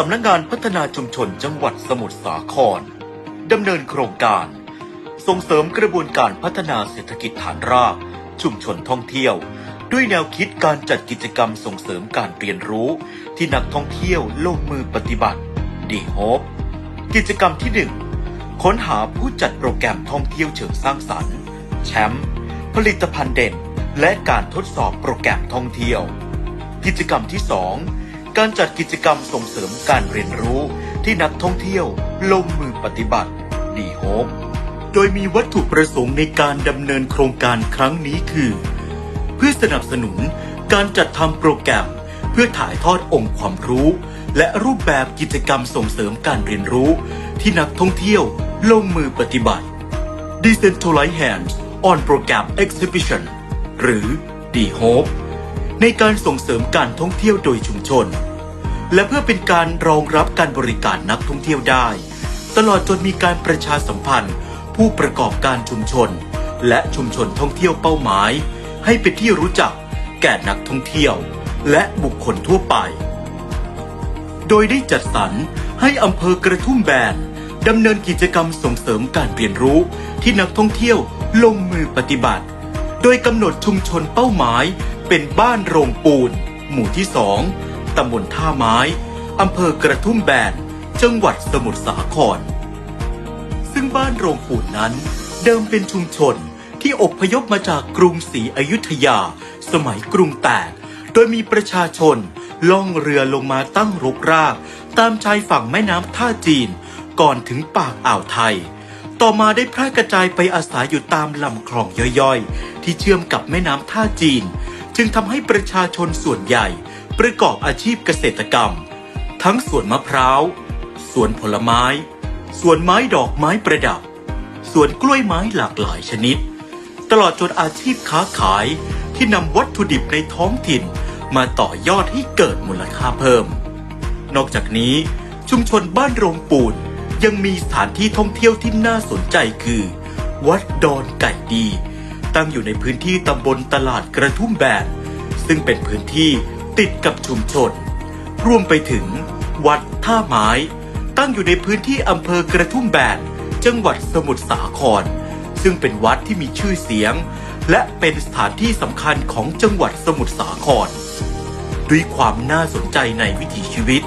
สำนักงงานพัฒนาชุมชนจังหวัดสมุทรสาครดำเนินโครงการ ส่งเสริมกระบวนการพัฒนาเศรษฐกิจฐานราก ชุมชนท่องเที่ยว ด้วยแนวคิดการจัดกิจกรรมส่งเสริมการเรียนรู้ ที่นักท่องเที่ยวลงมือปฏิบัติดีโฮปกิจกรรมที่ 1 ค้นหาผู้จัดโปรแกรมท่องเที่ยวเชิงสร้างสรรค์ แชมป์ผลิตภัณฑ์เด่น และการทดสอบโปรแกรมท่องเที่ยว กิจกรรมที่ 2 การจัดกิจกรรมส่งเสริมการเรียนรู้ที่นักท่องเที่ยวลงมือปฏิบัติดีโฮปโดยมีวัตถุประสงค์ในการดำเนินโครงการครั้งนี้คือ เพื่อสนับสนุนการจัดทำโปรแกรม เพื่อถ่ายทอดองค์ความรู้ และรูปแบบกิจกรรมส่งเสริมการเรียนรู้ ที่นักท่องเที่ยวลงมือปฏิบัติ Decentralized Hands on Program Exhibition หรือ D-Hope ในการส่งเสริมการท่องเที่ยวโดยชุมชน และเพื่อเป็นการรองรับการบริการนักท่องเที่ยวได้ ตลอดจนมีการประชาสัมพันธ์ ผู้ประกอบการชุมชน และชุมชนท่องเที่ยวเป้าหมาย ให้เป็นที่รู้จักแก่นักท่องเที่ยว และบุคคลทั่วไป โดยได้จัดสรรให้อำเภอกระทุ่มแบนดำเนินกิจกรรมส่งเสริมการเรียนรู้ที่นักท่องเที่ยวลงมือปฏิบัติ โดยกำหนดชุมชนเป้าหมาย เป็นบ้านโรงปูน หมู่ที่สองตำบลท่าไม้ อำเภอกระทุ่มแบน จังหวัดสมุทรสาคร ซึ่งบ้านโรงปูนนั้น เดิมเป็นชุมชนที่อพยพมาจากกรุงศรีอยุธยา สมัยกรุงแตก โดยมีประชาชนล่องเรือลงมาตั้งรกราก ตามชายฝั่งแม่น้ำท่าจีน ก่อนถึงปากอ่าวไทย ต่อมาได้แพร่กระจายไปอาศัยอยู่ตามลำคลองย่อยๆ ที่เชื่อมกับแม่น้ำท่าจีน จึงทำให้ประชาชนส่วนใหญ่ประกอบอาชีพเกษตรกรรม ทั้งสวนมะพร้าว สวนผลไม้ สวนไม้ดอกไม้ประดับ สวนกล้วยไม้หลากหลายชนิด ตลอดจนอาชีพค้าขายที่นำวัตถุดิบในท้องถิ่นมาต่อยอดให้เกิดมูลค่าเพิ่ม นอกจากนี้ชุมชนบ้านโรงปูนยังมีสถานที่ท่องเที่ยวที่น่าสนใจคือ วัดดอนไก่ดี ตั้งอยู่ในพื้นที่ตำบลตลาดกระทุ่มแบนซึ่งเป็นพื้นที่ติดกับชุมชน รวมไปถึง วัดท่าไม้ ตั้งอยู่ในพื้นที่อำเภอกระทุ่มแบนจังหวัดสมุทรสาคร ซึ่งเป็นวัดที่มีชื่อเสียง และเป็นสถานที่สำคัญของจังหวัดสมุทรสาคร ด้วยความน่าสนใจในวิถีชีวิต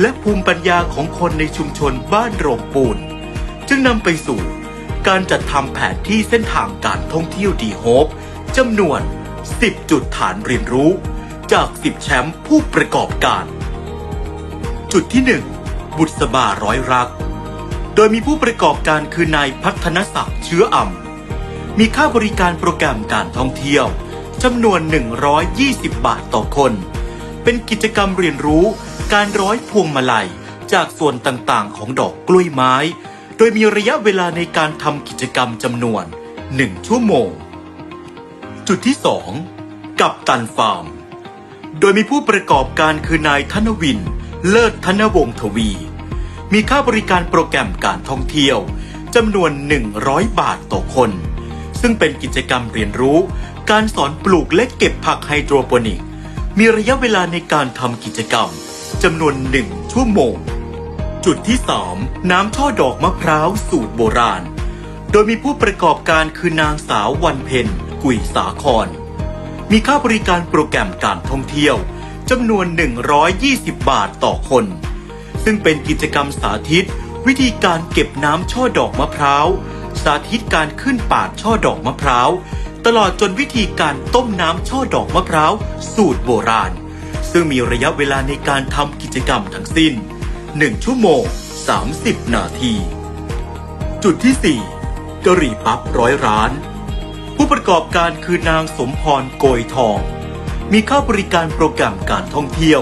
และภูมิปัญญาของคนในชุมชนบ้านโรงปูน จึงนำไปสู่ การจัดทำแผนที่เส้นทางการท่องเที่ยวดีโฮปจำนวน 10 จุดฐานเรียนรู้ จาก 10 แชมป์ผู้ประกอบการ จุดที่ 1 บุษบาร้อยรัก โดยมีผู้ประกอบการคือนายพัฒนศักดิ์เชื้ออ่ำมีค่าบริการโปรแกรมการท่องเที่ยวจำนวน 120 บาทต่อคน เป็นกิจกรรมเรียนรู้การร้อยพวงมาลัยจากส่วนต่างๆ ของดอกกล้วยไม้ โดยมีระยะเวลาในการทำกิจกรรมจำนวน 1 ชั่วโมง จุดที่ 2 กับตันฟาร์ม โดยมีผู้ประกอบการคือนายธนวิน เลิศธนวงศ์ทวี มีค่าบริการโปรแกรมการท่องเที่ยวจำนวน 100 บาทต่อคน ซึ่งเป็นกิจกรรมเรียนรู้ การสอนปลูกและเก็บผักไฮโดรโปนิก มีระยะเวลาในการทำกิจกรรมจำนวน 1 ชั่วโมง จุดที่ 3 น้ำช่อดอกมะพร้าวสูตรโบราณ โดยมีผู้ประกอบการคือนางสาววันเพ็ญกุยสาคร มีค่าบริการโปรแกรมการท่องเที่ยวจำนวน 120 บาทต่อคน ซึ่งเป็นกิจกรรมสาธิต วิธีการเก็บน้ำช่อดอกมะพร้าว สาธิตการขึ้นปาดช่อดอกมะพร้าว ตลอดจนวิธีการต้มน้ำช่อดอกมะพร้าว สูตรโบราณ ซึ่งมีระยะเวลาในการทำกิจกรรมทั้งสิ้น 1 ชั่วโมง 30 นาที จุดที่ 4กะหรี่ปั๊บร้อยร้าน ผู้ประกอบการคือนางสมพรโกยทอง มีค่าบริการโปรแกรมการท่องเที่ยว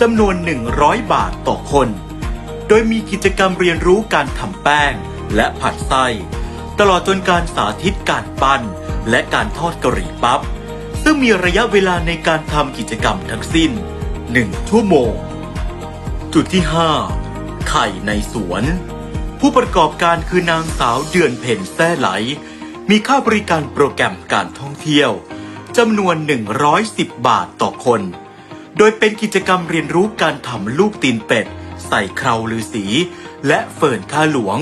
จำนวน 100 บาทต่อคน โดยมีกิจกรรมเรียนรู้การทำแป้งและผัดไส้ ตลอดจนการสาธิตการปั้น และการทอดกะหรี่ปั๊บ ซึ่งมีระยะเวลาในการทำกิจกรรมทั้งสิ้น 1 ชั่วโมง จุดที่ 5 ไข่ในสวน ผู้ประกอบการคือนางสาวเดือนเพ็ญแซ่ไหล มีค่าบริการโปรแกรมการท่องเที่ยวจำนวน 110 บาทต่อคน โดยเป็นกิจกรรมเรียนรู้การทำลูกตีนเป็ด ใส่เคราลือสี และเฟิร์นข้าหลวง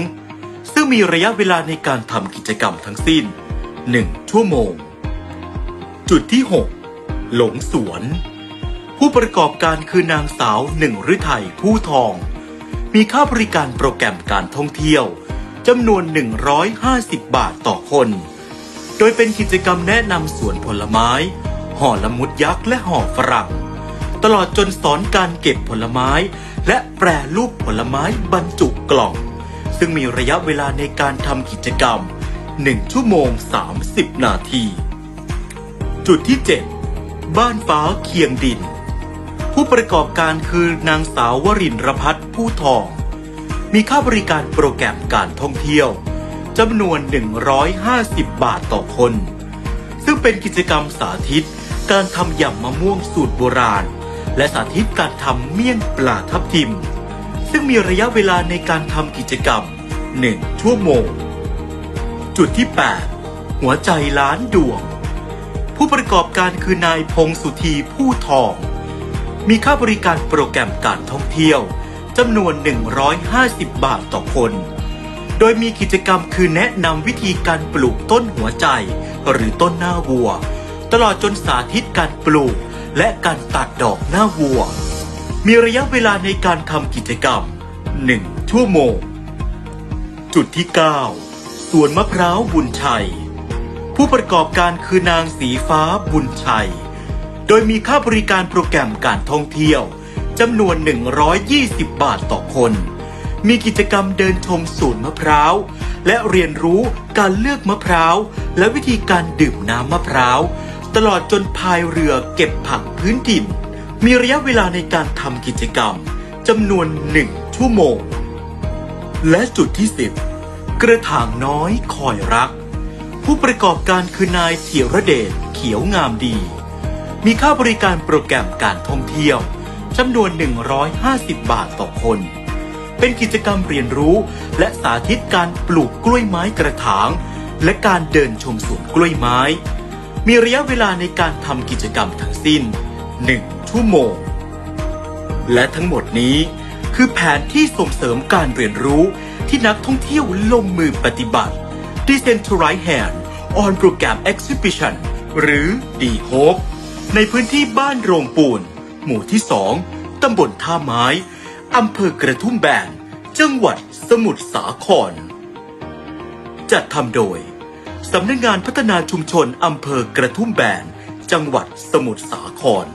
ซึ่งมีระยะเวลาในการทำกิจกรรมทั้งสิ้น 1 ชั่วโมง จุดที่ 6 หลงสวน ผู้ประกอบการคือนางสาวหนึ่งฤทัยผู้ทอง มีค่าบริการโปรแกรมการท่องเที่ยวจำนวน 150 บาทต่อคน โดยเป็นกิจกรรมแนะนำสวนผลไม้ ห่อละมุดยักษ์และห่อฝรั่ง ตลอดจนสอนการเก็บผลไม้ และแปรรูปผลไม้บรรจุกล่อง ซึ่งมีระยะเวลาในการทำกิจกรรม 1 ชั่วโมง 30 นาที จุดที่ 7 บ้านฟ้าเคียงดิน ผู้ประกอบการคือนางสาววรินทรพัฒน์ผู้ทอง มีค่าบริการโปรแกรมการท่องเที่ยวจำนวน 150 บาทต่อคน ซึ่งเป็นกิจกรรมสาธิตการทำยำมะม่วงสูตรโบราณ และสาธิตการทำเมี่ยงปลาทับทิม ซึ่งมีระยะเวลาในการทำกิจกรรม 1 ชั่วโมง จุดที่ 8 หัวใจล้านดวง ผู้ประกอบการคือนายพงสุธีผู้ทอง มีค่าบริการโปรแกรมการท่องเที่ยวจำนวน 150 บาทต่อคน โดยมีกิจกรรมคือแนะนำวิธีการปลูกต้นหัวใจ หรือต้นหน้าวัว ตลอดจนสาธิตการปลูก และการตัดดอกหน้าวัว มีระยะเวลาในการทำกิจกรรม 1 ชั่วโมง จุดที่ 9 สวนมะพร้าวบุญชัย ผู้ประกอบการคือนางสีฟ้าบุญชัย โดยมีค่าบริการโปรแกรมการท่องเที่ยวจำนวน 120 บาทต่อคน มีกิจกรรมเดินชมสวนมะพร้าว และเรียนรู้การเลือกมะพร้าว และวิธีการดื่มน้ำมะพร้าว ตลอดจนพายเรือเก็บผักพื้นถิ่นมีระยะเวลาในการทำกิจกรรมจำนวน 1 ชั่วโมง และจุดที่ 10 กระถางน้อยคอยรัก ผู้ประกอบการคือนายเถียรเดชเขียวงามดี มีค่าบริการโปรแกรมการท่องเที่ยวจำนวน 150 บาทต่อคน เป็นกิจกรรมเรียนรู้และสาธิตการปลูกกล้วยไม้กระถาง และการเดินชมสวนกล้วยไม้ มีระยะเวลาในการทำกิจกรรมทั้งสิ้น 1 ชั่วโมง และทั้งหมดนี้คือแผนที่ส่งเสริมการเรียนรู้ที่นักท่องเที่ยวลงมือปฏิบัติ Decentralized Hand on Program Exhibition หรือ d h o p e ในพื้นที่บ้านโรงปูน หมู่ที่สองตำบลท่าไม้ อำเภอกระทุ่มแบน จังหวัดสมุทรสาคร จัดทำโดย สำนักงานพัฒนาชุมชนอำเภอกระทุ่มแบน จังหวัดสมุทรสาคร